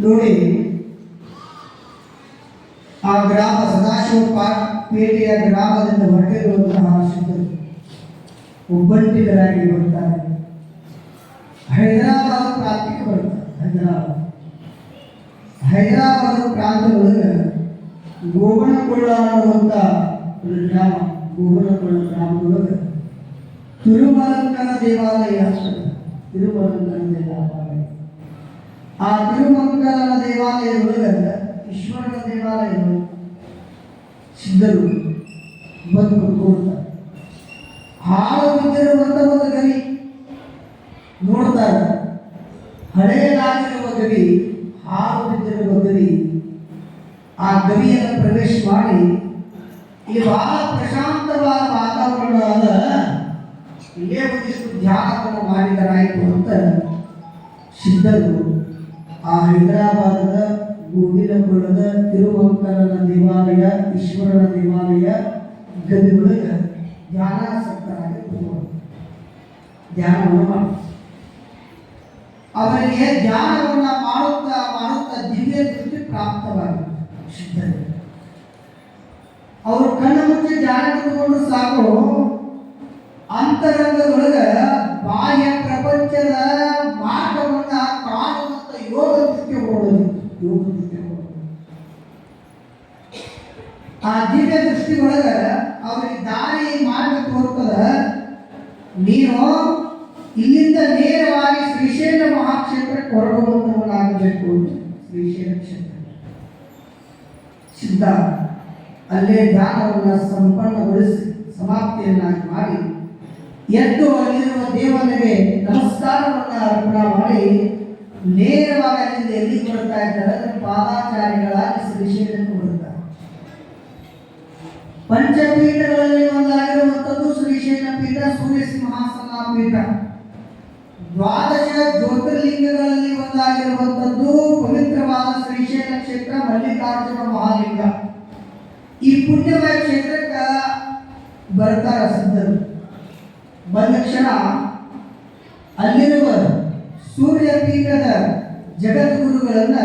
ನೋಡಿ ಆ ಗ್ರಾಮ ಸದಾಶಿವ ಪಾ- ಪೇಟೆಯ ಗ್ರಾಮದಿಂದ ಹೊರಟಿರುವಂತಹ ಶ್ರೀಗಳು ಒಬ್ಬಂಟಿಗರಾಗಿ ಬರ್ತಾರೆ ಹೈದರಾಬಾದ್ ಪ್ರಾಂತ್ಯಕ್ಕೆ ಬರ್ತಾರೆ ಹೈದರಾಬಾದ್ ಹೈದರಾಬಾದ್ ಪ್ರಾಂತದೊಳಗೆ ಗೋವನಕೊಳ್ಳ ಅನ್ನುವಂಥ ಒಂದು ಗ್ರಾಮ ಗೋವನಕೊಳ್ಳ ಗ್ರಾಮದೊಳಗೆ ತಿರುಮಲಂಕನ ದೇವಾಲಯ ಆಗ್ತದೆ ತಿರುಮಲಂಕನ ದೇವಾಲಯ ಆ ತಿರುಮಂಗಲನ ದೇವಾಲಯದೊಳಗೆ ಈಶ್ವರನ ದೇವಾಲಯ ಸಿದ್ಧರು ಬಂದು ಕುತ್ಕೊಳ್ತಾರೆ ಹಾಳು ಬಿದ್ದಿರುವಂಥ ಒಂದು ಗವಿ ನೋಡ್ತಾರೆ ಹಳೆಯದಾಗಿರುವ ಗವಿ, ಹಾಳು ಬಿದ್ದಿರುವ ಗವಿ, ಆ ಗವಿಯನ್ನು ಪ್ರವೇಶ ಮಾಡಿ ಇಲ್ಲಿ ಬಹಳ ಪ್ರಶಾಂತವಾದ ವಾತಾವರಣ ಅದ. ಇಲ್ಲೇ ಒಂದಿಷ್ಟು ಧ್ಯಾನವನ್ನು ಮಾಡಿದರಾಯಿತು ಅಂತ ಸಿದ್ಧರು ಆ ಹೈದರಾಬಾದದ ಗೋವಿನಪುರದ ತಿರುವಂಕರನ ದೇವಾಲಯ, ಈಶ್ವರನ ದೇವಾಲಯ ಗದಿಯೊಳಗೆ ಧ್ಯಾನಾಸಕ್ತರಾಗಿ ಕೂತ್ಕೊಂಡ್ರು. ಧ್ಯಾನವನ್ನು ಮಾಡಿ ಅವರಿಗೆ ಧ್ಯಾನವನ್ನ ಮಾಡುತ್ತಾ ಮಾಡುತ್ತಾ ದಿವ್ಯ ದೃಷ್ಟಿ ಪ್ರಾಪ್ತವಾಗಿದೆ ಸಿದ್ಧರಿಗೆ ಅವರು ಕಣ್ಣು ಮುಚ್ಚಿ ಧ್ಯಾನ ಕುತ್ಕೊಂಡು ಸಾಕು, ಅಂತರಂಗದೊಳಗ ಬಾಹ್ಯ ಪ್ರಪಂಚದ ಮಾರ್ಗವನ್ನ ಕಾಣುವಂತ ಯೋಗ ದೃಷ್ಟಿ ಹೊರಡೋದು ಯೋಗ ಆ ದಿವ್ಯ ದೃಷ್ಟಿ ಅವರಿಗೆ ದಾರಿ ಮಾರ್ಗ ತೋರ್ತದ. ನೀನು ಇಲ್ಲಿಂದ ನೇರವಾಗಿ ಶ್ರೀಶೈಲ ಮಹಾಕ್ಷೇತ್ರಕ್ಕೆ ಹೊರಡುವಂತವನಾಗಬೇಕು ಅಂತ ಶ್ರೀಶೈಲ ಕ್ಷೇತ್ರ. ಸಿದ್ಧ. ಅಲ್ಲೇ ಧ್ಯಾನವನ್ನು ಸಂಪನ್ನಗೊಳಿಸಿ, ಸಮಾಪ್ತಿಯನ್ನಾಗಿ ಮಾಡಿ, ಎದ್ದು ಅಲ್ಲಿರುವ ದೇವನಿಗೆ ನಮಸ್ಕಾರವನ್ನು ಅರ್ಪಣೆ ಮಾಡಿ ನೇರವಾಗಿ ಅಲ್ಲಿಂದ ಎಲ್ಲಿ ಕೊಡ್ತಾ ಇದ್ದಾರೆ? ಅಂದ್ರೆ ಪಾದಾಚಾರಿಗಳಾಗಿ ಶ್ರೀಶೈಲಕ್ಕೆ ಕೊಡುತ್ತಾರೆ. ಪಂಚಪೀಠಗಳಲ್ಲಿ ಒಂದಾಗಿರುವಂಥದ್ದು ಶ್ರೀಶೈಲ ಪೀಠ ಸೂರ್ಯ ಸಿಂಹಾಸನ ಪೀಠ. ದ್ವಾದಶ ಜ್ಯೋತಿರ್ಲಿಂಗಗಳಲ್ಲಿ ಒಂದಾಗಿರುವಂಥದ್ದು ಪವಿತ್ರವಾದ ಶ್ರೀಶೈಲ ಕ್ಷೇತ್ರ, ಮಲ್ಲಿಕಾರ್ಜುನ ಮಹಾಲಿಂಗ. ಈ ಪುಣ್ಯಮಯ ಕ್ಷೇತ್ರಕ್ಕೆ ಬರ್ತಾರ ಸಿದ್ಧರು. ಬಂದ ಕ್ಷಣ ಅಲ್ಲಿರುವ ಸೂರ್ಯ ಪೀಠದ ಜಗದ್ಗುರುಗಳನ್ನ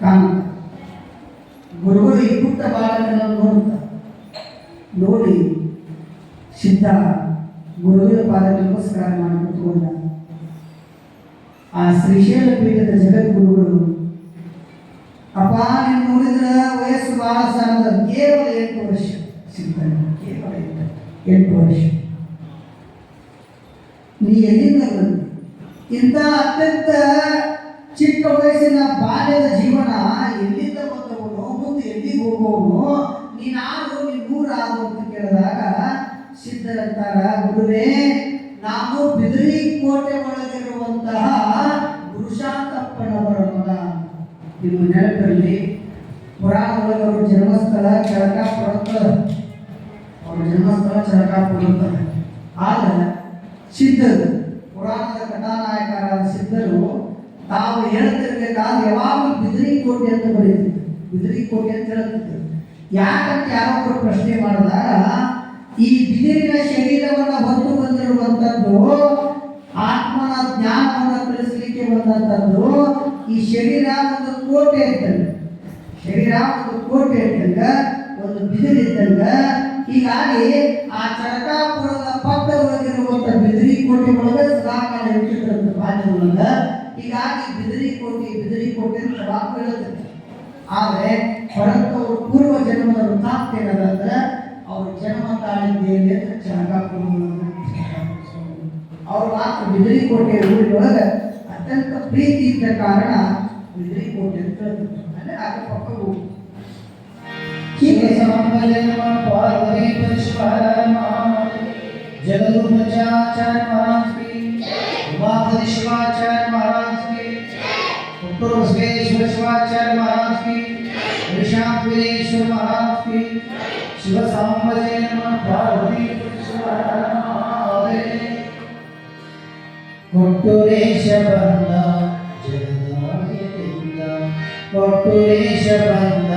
ಕಾಣುತ್ತ. ಗುರುಗಳು ಈ ಪುಟ್ಟ ಬಾಲಕನನ್ನು ನೋಡುತ್ತ ನೋಡಿ, ಸಿದ್ಧ ಗುರುವಿನ ಪಾದಕ್ಕೋಸ್ಕರ ಮಾಡಿ ಆ ಶ್ರೀಶೈಲ ಪೀಠದ ಜಗದ್ಗುರುಗಳು ಅಪ್ಪ ನೀನು ನೋಡಿದ್ರ ವಯಸ್ಸು ಬಹಳ ಸಣ್ಣದ, ಕೇವಲ ಎಂಟು ವರ್ಷ ಸಿದ್ಧನ ಕೇವಲ ಎಂಟು ವರ್ಷ. ನೀ ಎಲ್ಲಿಂದ ಬಂದಿ ಇಂಥ ಅತ್ಯಂತ ಚಿಕ್ಕ ವಯಸ್ಸಿನ ಬಾಲ್ಯದ ಜೀವನ, ಎಲ್ಲಿಂದ ಬಂದವನು, ಮುಂದೆ ಎಲ್ಲಿಗೆ ಹೋಗುವವನು ನೀನಾರು ನೀನು ಆದು ಅಂತ ಕೇಳಿದಾಗ, ಸಿದ್ಧರಂತಾರ, ಗುರುವೇ, ನಾನು ಬಿದಿರಿ ಕೋಟೆ ಒಳಗಿರುವಂತಹ ಗುರುಶಾಂತಪ್ಪನವರ ಮಗ. ನಿಮ್ಮ ನೆನಪಲ್ಲಿ ಪುರಾಣದೊಳಗೆ ಅವ್ರ ಜನ್ಮಸ್ಥಳ ಚರಕ ಅಂತ ಅವ್ರ ಜನ್ಮಸ್ಥಳ ಚರಕ ಅಂತ ಆದ್ರೆ ಸಿದ್ಧರು ಸಿದ್ಧರು ತಾವು ಹೇಳ್ತಿರ್ಬೇಕಾದ್ರೆ ಯಾವಾಗಲೂ ಬಿದಿರಿ ಕೋಟೆ ಅಂತ ಬರೀತಿದ್ರು. ಬಿದಿರಿ ಕೋಟೆ ಅಂತ ಹೇಳ್ತಿದ್ರು ಯಾಕಂತ ಯಾರೊಬ್ಬರು ಪ್ರಶ್ನೆ ಮಾಡಿದಾಗ, ಈ ಬಿದಿರಿನ ಶರೀರವನ್ನು ಹೊತ್ತು ಬಂದಿರುವಂಥದ್ದು ಆತ್ಮನ ಜ್ಞಾನವನ್ನು ತಿಳಿಸಲಿಕ್ಕೆ ಬಂದಂಥದ್ದು, ಈ ಶರೀರ ಒಂದು ಕೋಟೆ ಇದ್ದಂಗೆ ಶರೀರ ಒಂದು ಕೋಟೆ ಇದ್ದಂಗ ಒಂದು ಬಿದಿರು ಇದ್ದಂಗ ಹೀಗಾಗಿ ಆ ಚರಕಾಪುರದ ಪಕ್ಕದೊಳಗಿರುವಂತ ಬಿದಿರಿ ಕೋಟೆ ಒಳಗೆ ಸದಾಕಾಲ ಇರ್ತಿದ್ರಂತ ಬಾಲ್ಯದೊಳಗ ಹೀಗಾಗಿ ಬಿದಿರಿ ಕೋಟೆ ಬಿದಿರಿ ಕೋಟೆ ಅಂತ ವಾಕ್ಯ ಹೇಳುತ್ತೆ. ಆದರೆ ಪರಂತು ಅವ್ರ ಪೂರ್ವ ಜನ್ಮದ ವೃತ್ತಾಂತ ಏನದಂದ್ರೆ ಅವ್ರ ಜನ್ಮ ತಾಳಿದ್ದೇನೆ ಅಂತ ಚರಕಾಪುರ ಅವ್ರ ಮಾತ್ರ ಬಿದಿರಿ ಕೋಟೆ ಊರಿನೊಳಗೆ ಅತ್ಯಂತ ಪ್ರೀತಿ ಇದ್ದ ಕಾರಣ ಬಿದಿರಿ ಕೋಟೆ ಅಂತ ಅಂದ್ರೆ ಅಕ್ಕಪಕ್ಕ ಊರು जगदुपचाचार्य महाराज की उमापति शिवाचार्य महाराज की उत्तर बसवेश्वर शिवाचार्य महाराज की ऋषांत वीरेश्वर महाराज की शिव सांबजे नमः पार्वती ಕೊಟ್ಟುರೇಶ ಬಂದ ಜಗದಾದ್ಯದಿಂದ ಕೊಟ್ಟುರೇಶ ಬಂದ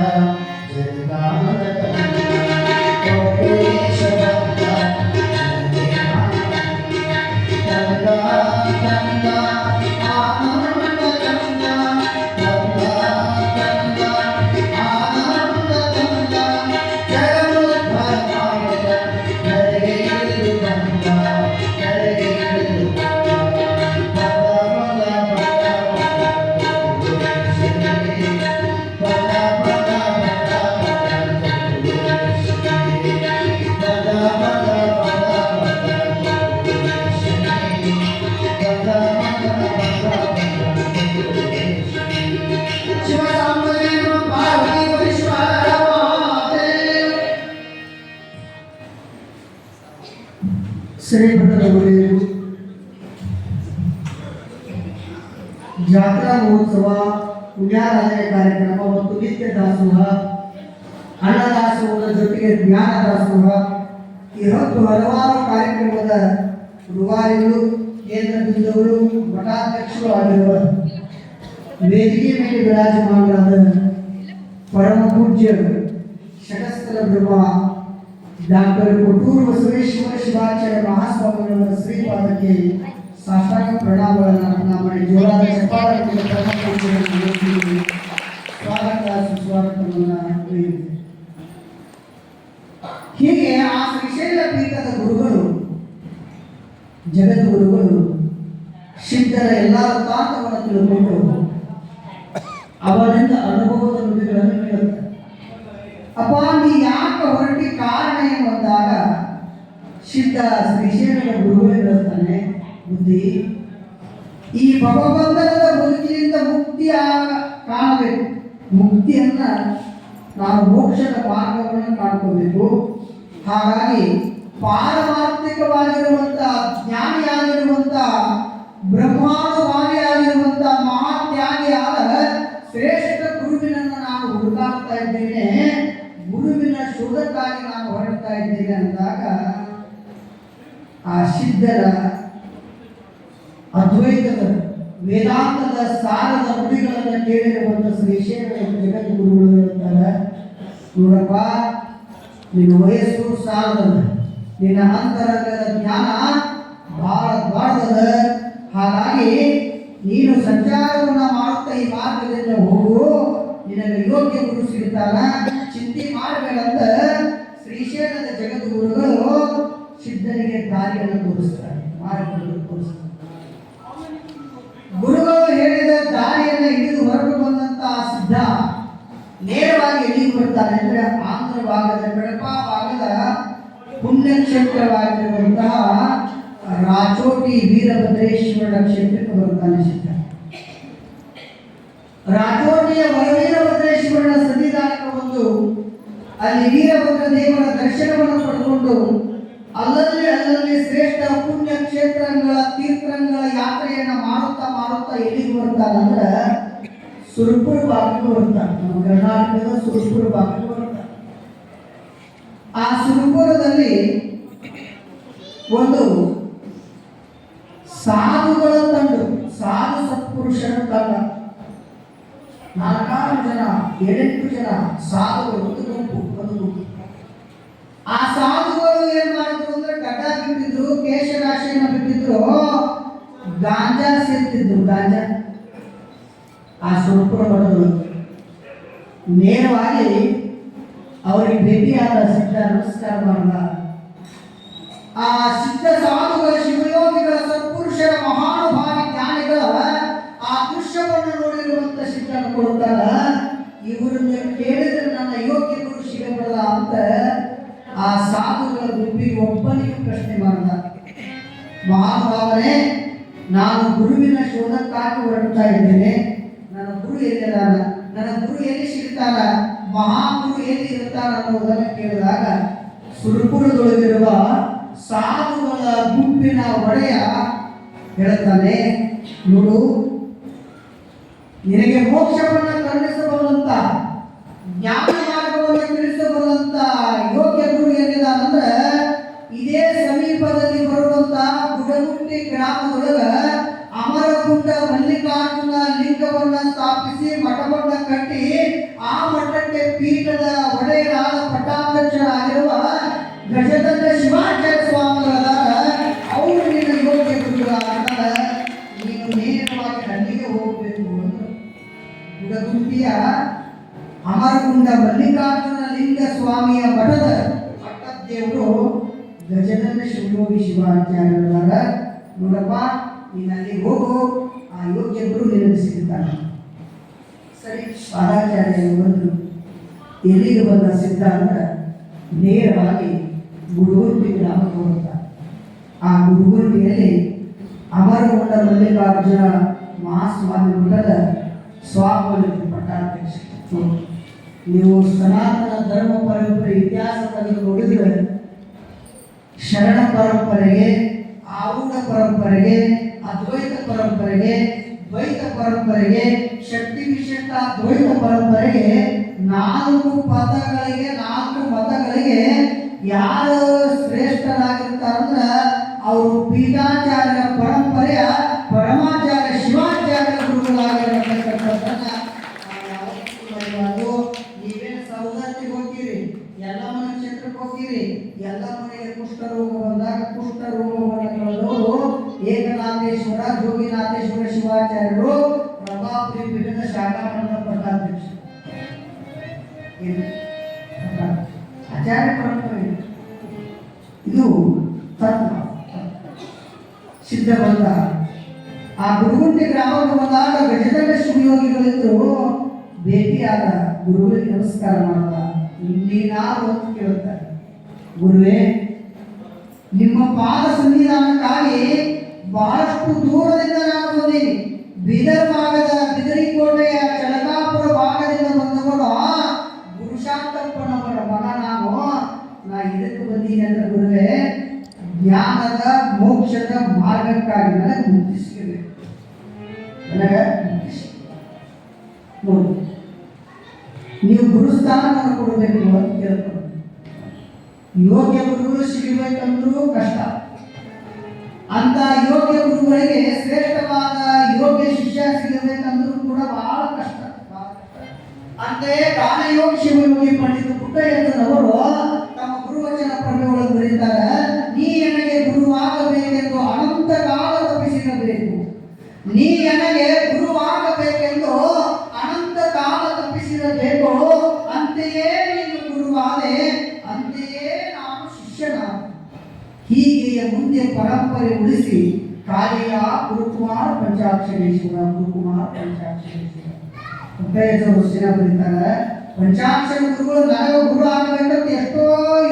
ಶ್ರೀಮಠದ ಗುರುಗಳು ಜಾತ್ರಾ ಮಹೋತ್ಸವ ಪುಣ್ಯಾರಾಧನೆ ಕಾರ್ಯಕ್ರಮ ಮತ್ತು ನಿತ್ಯ ದಾಸೋಹ ಅನ್ನದಾಸೋಹದ ಜೊತೆಗೆ ಜ್ಞಾನ ದಾಸೋಹ ಈ ಹತ್ತು ಹಲವಾರು ಕಾರ್ಯಕ್ರಮದ ರೂವಾರಿಗಳು ಕೇಂದ್ರ ಬಿಂದುಗಳು ಮಠಾಧ್ಯಕ್ಷರು ಆಗಿರುವ ವೇದಿಕೆ ಮೇಲೆ ವಿರಾಜಮಾನರಾದ ಪರಮ ಪೂಜ್ಯ ಶಟಸ್ಥಲ ಬ್ರಹ್ಮ ಡಾಕ್ಟರ್ ಕೊಟ್ಟೂರು ಸುರೇಶ್ವರ ಶಿವಾಚಾರ್ಯ ಮಹಾಸ್ವಾಮಿಗಳ ಶ್ರೀಪಾದಕ್ಕೆ ಸಾಷ್ಟಾಂಗ ಪ್ರಣಾಮಗಳನ್ನು ಮಾಡಿ ಜೋರಾದ ವೇದಿಕೆಗೆ ಸ್ವಾಗತ, ಸುಸ್ವಾಗತವನ್ನು ನೀಡಿದೆ ಹೀಗೆ ಆ ಶ್ರೀಶೈಲ ಪೀಠದ ಗುರುಗಳು, ಜಗದ್ಗುರುಗಳು ಸಿದ್ಧರ ಎಲ್ಲ ತಾಂತವನ್ನು ತಿಳ್ಕೊಂಡು ಅವರಿಂದ ಅನುಭವದ ನುಡಿಗಳನ್ನು ಹೇಳುತ್ತಾರೆ. ಅಪ್ಪ, ನೀ ಯಾಕೆ ಹೊರಟಿ ಕಾರಣ ಏನು ಅಂದಾಗ ಸಿದ್ಧ ಶ್ರೀಶೈಲದ ಗುರುವೇ ಬುದ್ಧಿ. ಈ ಭಗವಂತನದ ಬದುಕಿನಿಂದ ಮುಕ್ತಿಯ ಕಾಣಬೇಕು. ಮುಕ್ತಿಯನ್ನ ನಾವು ಮೋಕ್ಷದ ಮಾರ್ಗವನ್ನು ಕಾಣ್ಕೋಬೇಕು. ಹಾಗಾಗಿ ಪಾರಮಾರ್ಥಿಕವಾಗಿರುವಂತ ಜ್ಞಾನಿಯಾಗಿರುವಂತ ಬ್ರಹ್ಮಾನುಭಾವಿಯಾಗಿರುವಂತ ಮಹಾತ್ಯಾಗಿಯಾದ ಶ್ರೇಷ್ಠ ಗುರುವಿನನ್ನು ನಾನು ಹುಡುಕಾಡ್ತಾ ಇದ್ದೇನೆ ಗುರುವಿನ ಶೋಧಕ್ಕಾಗಿ ನಾನು ಹೊರಡ್ತಾ ಇದ್ದೇನೆ ಅಂದಾಗ ಆ ಸಿದ್ಧರ ಅದ್ವೈತದ ವೇದಾಂತದ ಸಾರದ ನುಡಿಗಳನ್ನು ಕೇಳಿರುವಂತ ಶ್ರೀಶೈಲ ಜಗದ್ಗುರುಗಳು ಹೇಳ್ತಾರೆ. ನೋಡಪ್ಪ, ನಿನ್ನ ವಯಸ್ಸು ಸಾಲದ. ನಿನ್ನ ಅಂತರಂಗದ ಜ್ಞಾನ ಬಹಳ ದೊಡ್ಡದ. ಹಾಗಾಗಿ ನೀನು ಸಂಚಾರವನ್ನು ಮಾಡುತ್ತಾ ಈ ಮಾರ್ಗದಿಂದ ಹೋಗು. ನಿನಗೆ ಯೋಗ್ಯ ಗುರು ಸಿಗ್ತಾನ ಚಿಂತೆ ಮಾಡಬೇಡಂತ ಶ್ರೀಶೈಲದ ಜಗದ್ಗುರುಗಳು ಸಿದ್ಧನಿಗೆ ದಾರಿಯನ್ನು ತೋರಿಸ್ತಾರೆ. ಮಾರ್ಗವನ್ನು ತೋರಿಸ್ತಾರೆ. ಗುರುಗಳು ಹೇಳಿದ ದಾರಿಯನ್ನು ಹಿಡಿದು ಹೊರಟು ಬಂದಂತಹ ಸಿದ್ಧ ನೇರವಾಗಿ ಎಲ್ಲಿಗೆ ಬರ್ತಾನೆ ಅಂದ್ರೆ ಆಂಧ್ರ ಭಾಗದ ಕಡಪ ಭಾಗದ ಪುಣ್ಯಕ್ಷೇತ್ರವಾಗಿರುವಂತಹ ರಾಚೋಟಿ ವೀರಭದ್ರೇಶ್ವರ ಕ್ಷೇತ್ರಕ್ಕೆ ಬರ್ತಾನೆ ಸಿದ್ಧ. ರಾಚೋಟಿಯ ವರವೀರಭದ್ರೇಶ್ವರನ ಸನ್ನಿಧಾನಕ್ಕೆ ಬಂದು ಅಲ್ಲಿ ವೀರಭದ್ರ ದೇವರ ದರ್ಶನವನ್ನು ಪಡೆದುಕೊಂಡು ಅಲ್ಲಲ್ಲಿ ಅಲ್ಲಲ್ಲಿ ಶ್ರೇಷ್ಠ ಪುಣ್ಯ ಕ್ಷೇತ್ರಗಳ ತೀರ್ಥಗಳ ಯಾತ್ರೆಯನ್ನ ಮಾಡುತ್ತಾ ಮಾಡುತ್ತಾ ಎಲ್ಲಿಗೆ ಬರ್ತಾನಂದ್ರೆ ಸುರಪುರ ಭಾಗಕ್ಕೆ ಬರ್ತಾನೆ ಕರ್ನಾಟಕದ ಸುರಪುರ ಭಾಗಕ್ಕೆ ಬರ್ತಾನೆ ಆ ಸುರಪುರದಲ್ಲಿ ಒಂದು ಸಾಧುಗಳ ತಂಡ, ಸಾಧು ಸತ್ಪುರುಷರ ತಂಡ. ನಾಲ್ಕಾರು ಜನ, ಏಳೆಂಟು ಜನ ಸಾಧುಗಳು ಒಂದು ಗುಂಪು ಒಂದು ಗುಂಪು ಆ ಸಾಧುಗಳು ಏನ್ ಮಾಡಿದ್ರು ಅಂದ್ರೆ ಗಡ್ಡ ಬಿಟ್ಟಿದ್ರು ಕೇಶರಾಶಿಯನ್ನ ಬಿಟ್ಟಿದ್ರು, ಗಾಂಜಾ ಸೇರ್ತಿದ್ರು ಗಾಂಜಾ. ಆ ಸುರಪುರ ಬಡವರು ನೇರವಾಗಿ ಅವರಿಗೆ ಭೇಟಿಯಾದ ಸಿದ್ಧ ನಮಸ್ಕಾರ ಮಾಡಿದ ಆ ಸಿದ್ಧ ಸಾಧುಗಳ, ಶಿವಯೋಗಿಗಳ, ಸತ್ಪುರುಷರ, ಮಹಾನುಭಾವಿ ಜ್ಞಾನಿಗಳ, ಆ ದೃಶ್ಯವನ್ನು ನೋಡಿರುವಂತ ಸಿದ್ಧನ ಕೊಡ್ತಾರ ಇವರನ್ನ ಕೇಳಿದ್ರೆ ನನ್ನ ಯೋಗ್ಯ ಗುರು ಸಿಗಬಲ್ಲ ಅಂತ ಆ ಸಾಧುಗಳ ಗುಂಪಿಗೆ ಒಬ್ಬನಿಗೆ ಪ್ರಶ್ನೆ ಮಾಡಿದ ಮಹಾನುಭಾವನೆ ನಾನು ಗುರುವಿನ ಶೋಧಕ್ಕಾಗಿ ಹೊರಡ್ತಾ ಇದ್ದೇನೆ. ನನ್ನ ಗುರು ಎಲ್ಲಿದ್ದಾನ? ನನ್ನ ಗುರು ಎಲ್ಲಿ ಸಿಗ್ತಾನ ಮಹಾಗುರು ಎಲ್ಲಿ ಇರ್ತಾನ ಅನ್ನೋದನ್ನು ಕೇಳಿದಾಗ ಸುರಪುರದೊಳಗಿರುವ ಸಾಧುಗಳ ಗುಂಪಿನ ಒಡೆಯ ಹೇಳ್ತಾನೆ ನೋಡು, ನಿನಗೆ ಮೋಕ್ಷವನ್ನು ಕರುಣಿಸಬಲ್ಲಂತ ಜ್ಞಾನ ಮಾರ್ಗವನ್ನು ತಿಳಿಸಬಲ್ಲಂತ ಯೋಗ್ಯ ಗುರು ಎಲ್ಲಿದಾನಂದ್ರೆ ಇದೇ ಸಮೀಪದಲ್ಲಿ ಬರುವಂತ ಗುಡಗುಂಟಿ ಗ್ರಾಮದೊಳಗ ಅಮರಕುಂಡ ಮಲ್ಲಿಕಾರ್ಜುನ ಲಿಂಗವನ್ನ ಸ್ಥಾಪಿಸಿ ಮಠವನ್ನ ಕಟ್ಟಿ ಆ ಮಠಕ್ಕೆ ಪೀಠದ ಒಡೆಯರಾದ ಪಟ್ಟಾಧ್ಯಕ್ಷರಾಗಿರುವ ಗಜದಂಡ ಶಿವಾಚಾರ್ಯ ಸ್ವಾಮಿಗಳಾದ ಅವರು ನಿನ್ನ ಯೋಗ್ಯ ಗುರುಗಳಾದ ನೀನು ನೇರವಾಗಿ ಅಲ್ಲಿಗೆ ಹೋಗಬೇಕು ಅಂತ ಗುಡಗುಂಟಿಯ ಅಮರಕುಂಡ ಮಲ್ಲಿಕಾರ್ಜುನ ಲಿಂಗ ಸ್ವಾಮಿಯ ಮಠದ ಪಟ್ಟದೇವರು ಗಜನಂದ ಶಿವಯೋಗಿ ಶಿವಾಚಾರ್ಯರಾದ ನೋಡಪ್ಪ ನೀನು ಅಲ್ಲಿ ಹೋಗು, ಆ ಯೋಗ್ಯ ಗುರು ನಿನಗೆ ಸಿಗ್ತಾನೆ ಸರಿ ಪಾದಾಚಾರ್ಯ ಬಂದರು. ಎಲ್ಲಿಗೆ ಬಂದ ಸಿದ್ಧ ಅಂದ್ರೆ ನೇರವಾಗಿ ಗುಡುಗುರ್ತಿ ಗ್ರಾಮಕ್ಕೆ ಹೋಗ್ತ ಆ ಗುಡುಗುರ್ತಿಯಲ್ಲಿ ಅಮರಗೊಂಡ ಮಲ್ಲಿಕಾರ್ಜುನ ಮಹಾಸ್ವಾಮಿ ಮಠದ ಸ್ವಾಮಿ ಪಟ್ಟಾಧ್ಯಕ್ಷ ನೀವು ಸನಾತನ ಧರ್ಮ ಪರಂಪರೆ ಇತಿಹಾಸದಲ್ಲಿ ನೋಡಿದ್ರೆ ಶರಣ ಪರಂಪರೆಗೆ ಆವೃತ ಪರಂಪರೆಗೆ, ಅದ್ವೈತ ಪರಂಪರೆಗೆ, ದ್ವೈತ ಪರಂಪರೆಗೆ, ಶಕ್ತಿ ವಿಶಿಷ್ಟ ದ್ವೈತ ಪರಂಪರೆಗೆ ನಾಲ್ಕು ಪದಗಳಿಗೆ, ನಾಲ್ಕು ಮತಗಳಿಗೆ ಯಾರು ಶ್ರೇಷ್ಠರಾಗಿರ್ತಾರಂದ್ರ, ಅವರು ಪೀಠಾಚಾರ್ಯ ಗ್ರಾಮಕ್ಕೆ ಬಂದಾಗ ಗಜದಂಡ ಶಿವಯೋಗಿಗಳಿದ್ರು ಭೇಟಿಯಾದ ಗುರುಗಳಿಗೆ ನಮಸ್ಕಾರ ಮಾಡ್ದ ನೀನಾರು ಅಂತ ಕೇಳ್ತಾರೆ ಗುರುವೇ, ನಿಮ್ಮ ಪಾದ ಸನ್ನಿಧಾನಕ್ಕಾಗಿ ಬಹಳಷ್ಟು ದೂರದಿಂದ ನಾನು ಬಂದೀನಿ. ಬೀದರ್ ಭಾಗದ ಬಿದರಿಕೋಟೆಯ ಚಳಕಾಪುರ ಭಾಗದಿಂದ ಬಂದವರು ಗುರುಶಾಂತಪ್ಪನವರ ಮಗ ನಾನು ನಾ ಇದಕ್ಕೆ ಬಂದೀನಿ ಅಂದ್ರೆ ಗುರುವೇ, ಜ್ಞಾನದ ಮೋಕ್ಷದ ಮಾರ್ಗಕ್ಕಾಗಿ ನನಗೆ ಮುಕ್ತಿ ನೀವು ಗುರುಸ್ಥಾನವನ್ನು ಕೊಡಬೇಕು ಅಂತ ಕೇಳ್ಕೊಂಡು. ಯೋಗ್ಯ ಗುರುಗಳು ಸಿಗಬೇಕಂದ್ರೂ ಕಷ್ಟ. ಅಂತ ಯೋಗ್ಯ ಗುರುಗಳಿಗೆ ಶ್ರೇಷ್ಠವಾದ ಯೋಗ್ಯ ಶಿಷ್ಯ ಸಿಗಬೇಕಂದ್ರೂ ಕೂಡ ಬಹಳ ಕಷ್ಟ. ಅಂತೆಯೇ ಕಾಲಯೋಗ ಶಿವಯೋಗಿ ಪಂಡಿತ ಪುಟ್ಟಯ್ಯನವರು ತಮ್ಮ ಗುರುವಚನ ಪ್ರಭೆಯೊಳಗೆ ಬರೀತಾರೆ ನೀ ನನಗೆ ಗುರುವಾಗಬೇಕೆಂದು ಅನಂತ ಕಾಲ ತಪ್ಪಿಸಿರಬೇಕು. ನೀ ಹೀಗೆ ಮುಂದೆ ಪರಂಪರೆ ಉಳಿಸಿ ಕಾಳಿಯ ಗುರುಕುಮಾರ್ ಪಂಚಾಕ್ಷರೇಶ್ವರ ಗುರುಕುಮಾರ್ ಪಂಚಾಕ್ಷರೇಶ್ವರ ಮುತ್ತೈದವರು ದಿನ ಬರೀತಾರೆ. ಪಂಚಾಕ್ಷರ ಗುರುಗಳು ನನಗೆ ಗುರು ಆಗಬೇಕಂತ ಎಷ್ಟೋ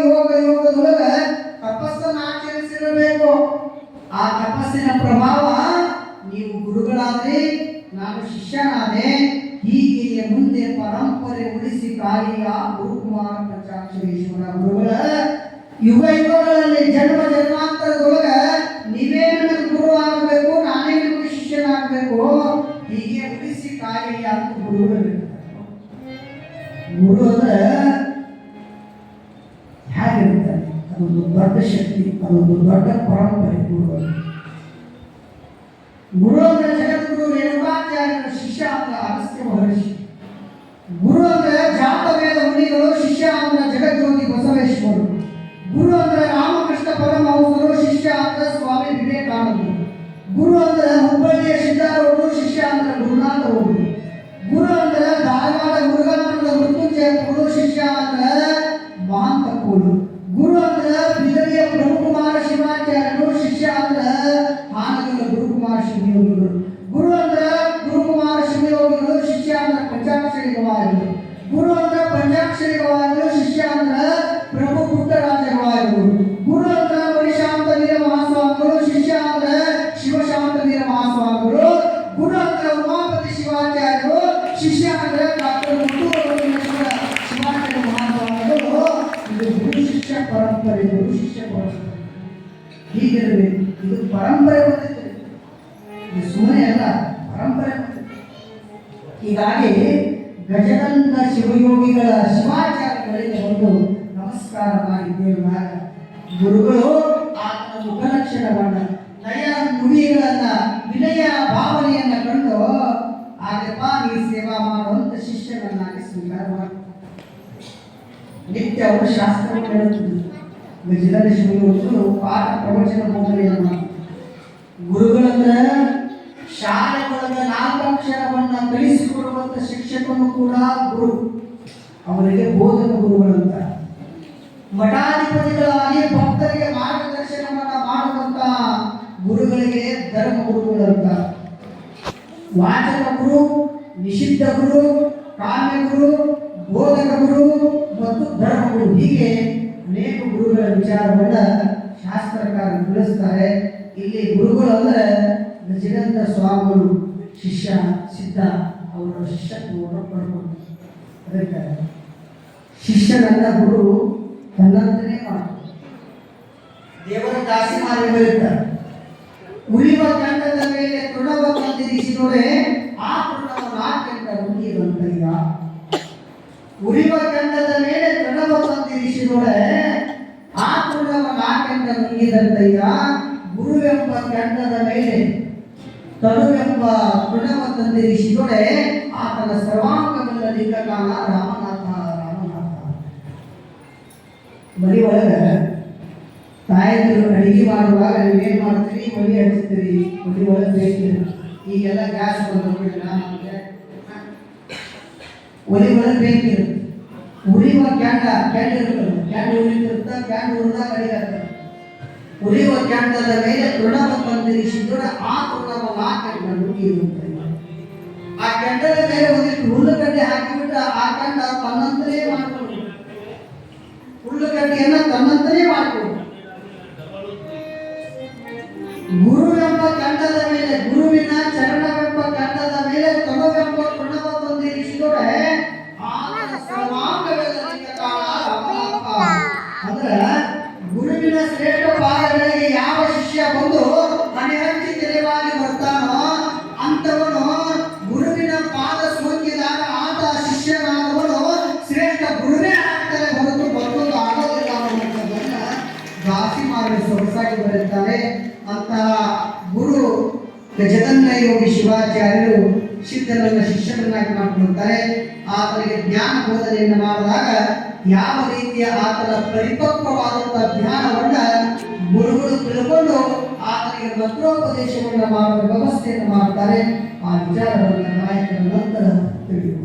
ಯೋಗ ಯೋಗದೊಳಗ ತಪಸ್ಸನ್ನು ಆಚರಿಸಿರಬೇಕು. ಆ ತಪಸ್ಸಿನ ಪ್ರಭಾವ ನೀವು ಗುರುಗಳಾದ್ರೆ, ನಾನು ಶಿಷ್ಯನಾದೆ ಹೀಗೆ ಮುಂದೆ ಪರಂಪರೆ ಉಳಿಸಿ ಕಾಳಿಯ ಗುರುಕುಮಾರ ಪಂಚಾಕ್ಷರೇಶ್ವರ ಗುರುಗಳ ಯುಗ ಯುಗಗಳಲ್ಲಿ ಜನ್ಮ ಜನ್ಮಾಂತರದೊಳಗ ನೀವೇ ನನಗೆ ಗುರು ಆಗಬೇಕು, ನಾನೇ ನಿಮಗೆ ಶಿಷ್ಯನಾಗಬೇಕು, ಹೀಗೆ ಉಳಿಸಿ ಕಾಯಿ ಅಂತ ಹೇಳ್ತಾರೆ. ಗುರು ಅಂದ್ರೆ ಹೇಗಿರ್ತಾರೆ ಅದೊಂದು ದೊಡ್ಡ ಶಕ್ತಿ, ಅದೊಂದು ದೊಡ್ಡ ಪರಂಪರೆ ಗುರು. ಗುರು ಅಂದ್ರೆ ಜಗದ್ಗುರು ರೇಣುಕಾಚಾರ್ಯರ ಶಿಷ್ಯ ಅಂದ್ರೆ ಅಗಸ್ತ್ಯ ಮಹರ್ಷಿ ಗುರು ಅಂದ್ರೆ ಜಾತವೇದ ಮುನಿಗಳು ಶಿಷ್ಯ ಅಂದ್ರೆ ಬಸವೇಶ್ವರರು ಗುರು ಅಂದ್ರೆ ರಾಮಕೃಷ್ಣ ಪರಮಹಂಸರು ಶಿಷ್ಯ ಅಂದ್ರೆ ಸ್ವಾಮಿ ವಿವೇಕಾನಂದರು ಗುರು ಅಂದ್ರೆ ಹುಬ್ಬಳ್ಳಿಯ ಸಿದ್ಧಾರೂಢರು ಶಿಷ್ಯ ಅಂದ್ರೆ ಗುರುನಾಥ ಅವರು ಗುರು ಅಂದ್ರೆ ಧಾರವಾಡ ಮುರುಘಾಮಠದ ಮೃತ್ಯುಂಜಯ ಗುರು ಶಿಷ್ಯ ಅಂದ್ರೆ ಮಹಾಂತ ಕೋಲು ಪರಂಪರೆ ಗುರು ಶಿಷ್ಯ ಹೀಗಿರಬೇಕು ಇದು ಪರಂಪರೆ ಬಂದಿದೆ ಇದು ಸುಮ್ಮನೆ ಅಲ್ಲ, ಪರಂಪರೆ ಬಂದಿದೆ ಹೀಗಾಗಿ ಗಜದಂತ ಶಿವಯೋಗಿಗಳ ಶಿವಾಚಾರ್ಯಗಳಿಗೆ ಒಂದು ನಮಸ್ಕಾರ ಮಾಡಿದ್ದೇವೆ ಗುರುಗಳು ಆತನ ಮುಖಲಕ್ಷಣವನ್ನ ನಯ ನುಡಿಗಳನ್ನ, ವಿನಯ ಭಾವನೆಯನ್ನ ಕಂಡು ಆಗಪ್ಪ ನೀ ಸೇವಾ ಮಾಡುವಂತ ಶಿಷ್ಯನನ್ನಾಗಿ ಸ್ವೀಕಾರ ಮಾಡಿ ನಿತ್ಯ ಅವರು ಶಾಸ್ತ್ರವನ್ನು ಹೇಳುತ್ತಿದ್ದರು ಗಜದಂಡ ಶಿವಯೋಗಿಗಳು ಪಾಠ ಪ್ರವಚನ ಬೋಧನೆಯನ್ನು ಗುರುಗಳಂದ್ರೆ ಗುರುಗಳಂದ್ರೆ ಶಾಲೆಯೊಳಗೆ ನಾಲ್ಕಾಕ್ಷರವನ್ನ ಕಲಿಸಿಕೊಡುವಂತ ಶಿಕ್ಷಕನು ಕೂಡ ಗುರು. ಅವರಿಗೆ ಬೋಧನ ಗುರುಗಳಂತ ಮಠಾಧಿಪತಿಗಳಾಗಿ ಭಕ್ತರಿಗೆ ಮಾರ್ಗದರ್ಶನವನ್ನ ಮಾಡುವಂತ ಗುರುಗಳಿಗೆ ಧರ್ಮ ಗುರುಗಳಂತ ವಾಚಕ ಗುರು, ನಿಷಿದ್ಧ ಗುರು, ಕಾಮ್ಯ ಗುರು, ಬೋಧಕ ಗುರು ಮತ್ತು ಧರ್ಮ ಗುರು. ಹೀಗೆ ಅನೇಕ ಗುರುಗಳ ವಿಚಾರವನ್ನ ಶಾಸ್ತ್ರಕಾರ ತಿಳಿಸ್ತಾರೆ. ಇಲ್ಲಿ ಗುರುಗಳು ಅಂದ್ರೆ ಗಜಗಂಧ ಸ್ವಾಮಿಗಳು ಶಿಷ್ಯ ಸಿದ್ಧ ಅವರ ಶಿಷ್ಯತ್ವವನ್ನು ಪಡ್ಕೊಂಡು ಅದಕ್ಕೆ ಶಿಷ್ಯನನ್ನ ಗುರು ತನ್ನಂತನೇ ಮಾಡ್ತಾರೆ. ದೇವರ ದಾಸಿ ಮಾರಿ ಬರುತ್ತಾರೆ ಉಳಿವ ಕಂಡದ ಮೇಲೆ ತೃಣವನ್ನು ತಂದಿರಿಸಿದೊಡೆ ಆ ತೃಣವ ನಾಕೆಂಡ ನುಂಗಿದಂತಯ್ಯ ಉಳಿವ ಕಂಡದ ಮೇಲೆ ತೃಣವ ತಂದಿರಿಸಿದೊಡೆ ಆ ತೃಣವ ನಾಕೆಂಡ ನುಂಗಿದಂತಯ್ಯ ಗುರುವೆಂಬ ಕಂಡದ ಮೇಲೆ? ತರುವೆಂಬ ತೃಣವ ತಂದಿರಿಸಿದೊಡೆ ಆತನ ಸರ್ವಾಂಗವೆಲ್ಲ ಲಿಂಗಕಾಲ ರಾಮನಾಥ ರಾಮನಾಥ. ಮನೆ ಒಳಗೆ ತಾಯಂದಿರು ಅಡಿಗೆ ಮಾಡುವಾಗ ನೀವು ಏನು ಮಾಡ್ತೀರಿ? ಒಲಿ ಹಚ್ತೀರಿ. ಒಲಿ ಒಳಗೆ ಬೇಕು ಈಗೆಲ್ಲ ಗ್ಯಾಸ್ ಬಂದ್ಬಿಟ್ಟಿಲ್ಲ ನಮಗೆ ಒಲಿ ಒಳಗೆ ಬೇಯ್ತಿರುತ್ತೆ ಉರಿಯುವ ಕ್ಯಾಂಡ ಕ್ಯಾಂಡ್ ಇರ್ತದೆ ಕ್ಯಾಂಡ್ ಉರಿತಿರುತ್ತೆ ಕ್ಯಾಂಡ್ ಉರಿದಾಗ ಅಡಿಗೆ ಆಗ್ತದೆ. ಉರಿಯುವ ಕೆಂಡದ ಮೇಲೆ ತೃಣವನ್ನು ಬಂದಿರಿಸಿದ್ರೆ ಆ ತೃಣವನ್ನು ಆ ಕೆಂಡ ನುಗ್ಗಿರುತ್ತೆ ಆ ಕೆಂಡದ ಮೇಲೆ ಒಂದಿಷ್ಟು ಹುಲ್ಲುಗಡ್ಡೆ ಹಾಕಿಬಿಟ್ರೆ ಆ ಕೆಂಡ ತನ್ನಂತಲೇ ಮಾಡ್ಕೊಂಡು. ಹುಲ್ಲುಗಡ್ಡೆಯನ್ನ ತನ್ನಂತಲೇ ಮಾಡ್ಕೊಂಡು. ಎಂಬ ಕಂಡದ ಮೇಲೆ ಗುರುವಿನ ಸಿದ್ಧರನ್ನ ಶಿಷ್ಯರನ್ನಾಗಿ ಮಾಡಿಕೊಳ್ತಾರೆ ಆತನಿಗೆ ಜ್ಞಾನ ಬೋಧನೆಯನ್ನು ಮಾಡಿದಾಗ ಯಾವ ರೀತಿಯ ಆತನ ಪರಿಪಕ್ವವಾದಂತಹ ಜ್ಞಾನವನ್ನ ಗುರುಗಳು ತಿಳ್ಕೊಂಡು ಆತನಿಗೆ ಮಂತ್ರೋಪದೇಶವನ್ನು ಮಾಡುವ ವ್ಯವಸ್ಥೆಯನ್ನು ಮಾಡ್ತಾರೆ ಆ ವಿಚಾರವನ್ನು ನಾಯಕರ ನಂತರ ತಿಳಿಯುವುದು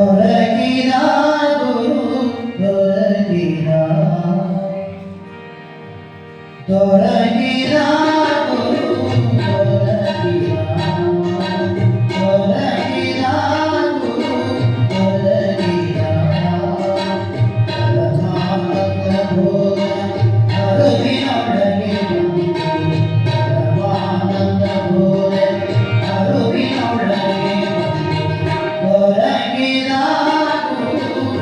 ದೊರಕಿದ ಗುರು